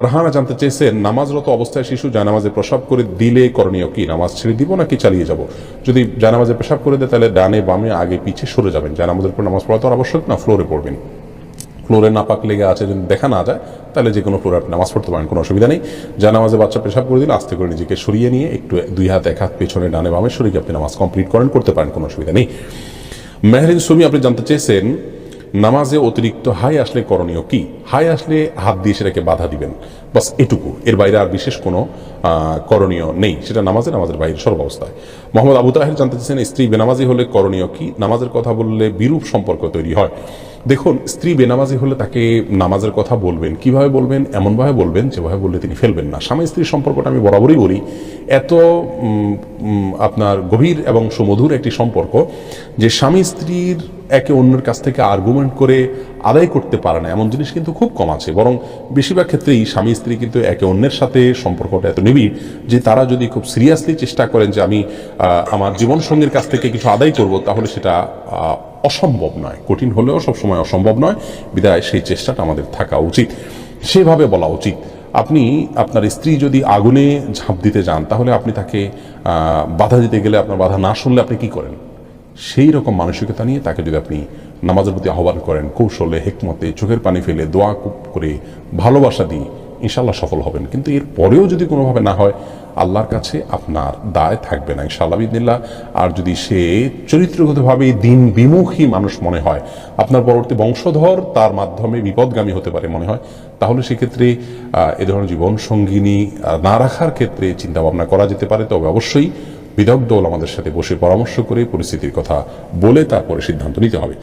ফারহানা জানতে চেয়েছেন নামাজরত অবস্থায় শিশু জানামাজে প্রসাব করে দিলে করণীয় কি? নামাজ ছেড়ে দিব নাকি চালিয়ে যাব? যদি জানামাজে পেশাব করে দেয়, তাহলে ডানে বামে আগে পিছে সরে যাবেন। জানামাজের পর নামাজ পড়া তো আবশ্যক না, ফ্লোরে পড়বেন। ফ্লোরে নাপাক লেগে আছে যদি দেখা না যায়, তাহলে যে কোনো ফ্লোরে নামাজ পড়তে পারেন, কোনো অসুবিধা নেই। জানামাজে বাচ্চা পেশাব করে দিলে আস্তে করে নিজেকে সরিয়ে নিয়ে একটু দুই হাত, এক হাত পেছনে, ডানে বামে সরিয়ে আপনি নামাজ কমপ্লিট করেন, করতে পারেন, কোনো অসুবিধা নেই। মেহরিন সুমি, আপনি জানতে চেয়েছেন নামাজে অতিরিক্ত হাই আসলে করণীয় কি? হাই আসলে হাত দিয়ে সেটাকে বাধা দিবেন। বাস এটুকু। এর বাইরে আর বিশেষ কোনো করণীয় নেই। সেটা নামাজে, নামাজের বাইরে, সর্বাবস্থায়। মোহাম্মদ আবু তাহের জানতে চেয়েছেন, স্ত্রী বেনামাজি হলে করণীয় কি? নামাজের কথা বললে বিরূপ সম্পর্ক তৈরি হয়। দেখুন, স্ত্রী বেনামাজি হলে তাকে নামাজের কথা বলবেন। কীভাবে বলবেন? এমনভাবে বলবেন যেভাবে বললে তিনি ফেলবেন না। স্বামী স্ত্রীর সম্পর্কটা আমি বরাবরই বলি, এত আপনার গভীর এবং সুমধুর একটি সম্পর্ক যে স্বামী স্ত্রীর একে অন্যের কাছ থেকে আর্গুমেন্ট করে আদায় করতে পারে না। এমন জিনিস কিন্তু খুব কম আছে। বরং বেশিরভাগ ক্ষেত্রেই স্বামী স্ত্রী কিন্তু একে অন্যের সাথে সম্পর্কটা এত নিবিড় যে তারা যদি খুব সিরিয়াসলি চেষ্টা করেন যে আমি আমার জীবন সঙ্গীর কাছ থেকে কিছু আদায় করব, তাহলে সেটা অসম্ভব নয়। কঠিন হলেও সবসময় অসম্ভব নয়। বিদায়, সেই চেষ্টাটা আমাদের থাকা উচিত। সেভাবে বলা উচিত। আপনি, আপনার স্ত্রী যদি আগুনে ঝাঁপ দিতে যান, তাহলে আপনি তাকে বাধা দিতে গেলে আপনার বাধা না শুনলে আপনি কি করেন? সেই রকম মানসিকতা নিয়ে তাকে যদি আপনি নামাজের প্রতি আহ্বান করেন, কৌশলে, হেকমতে, চোখের পানি ফেলে, দোয়া করে ভালোবাসা দিয়ে ইনশাল্লাহ সফল হবেন। কিন্তু এর পরেও যদি কোনোভাবে না হয়, আল্লাহর কাছে আপনার দায় থাকবে না ইনশাআল্লাহ বিদিল্লা আর যদি সে চরিত্রগতভাবে দিন বিমুখী মানুষ মনে হয়, আপনার পরবর্তী বংশধর তার মাধ্যমে বিপদগামী হতে পারে মনে হয়, তাহলে সেক্ষেত্রে এ ধরনের জীবন সঙ্গিনী না রাখার ক্ষেত্রে চিন্তাভাবনা করা যেতে পারে। তবে অবশ্যই বিদগ্ধ আমাদের সাথে বসে পরামর্শ করে পরিস্থিতির কথা বলে তারপরে সিদ্ধান্ত নিতে হবে।